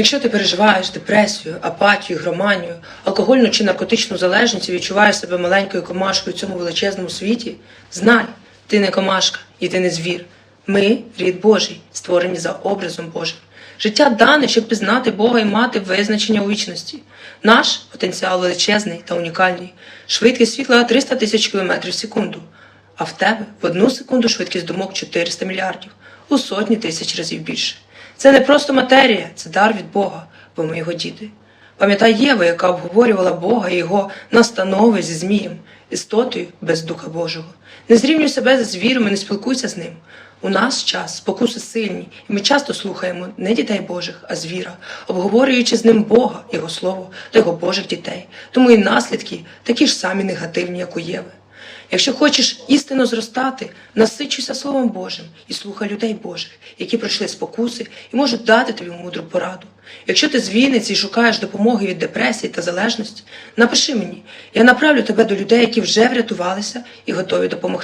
Якщо ти переживаєш депресію, апатію, громанію, алкогольну чи наркотичну залежність і відчуваєш себе маленькою комашкою в цьому величезному світі, знай, ти не комашка і ти не звір. Ми рід Божий, створені за образом Божим. Життя дане, щоб пізнати Бога і мати визначення у вічності. Наш потенціал величезний та унікальний. Швидкість світла 300 тисяч кілометрів в секунду. А в тебе в одну секунду швидкість думок 400 мільярдів, у сотні тисяч разів більше. Це не просто матерія, це дар від Бога, бо ми його діти. Пам'ятай Єва, яка обговорювала Бога і його настанови зі Змієм, істотою без Духа Божого. Не зрівнюй себе з звіром і не спілкуйся з ним. У нас час спокуси сильні, і ми часто слухаємо не дітей Божих, а звіра, обговорюючи з ним Бога, Його Слово та його Божих дітей. Тому і наслідки такі ж самі негативні, як у Єви. Якщо хочеш істинно зростати, насичуйся Словом Божим і слухай людей Божих, які пройшли спокуси і можуть дати тобі мудру пораду. Якщо ти з Вінниці і шукаєш допомоги від депресії та залежності, напиши мені, я направлю тебе до людей, які вже врятувалися і готові допомогти.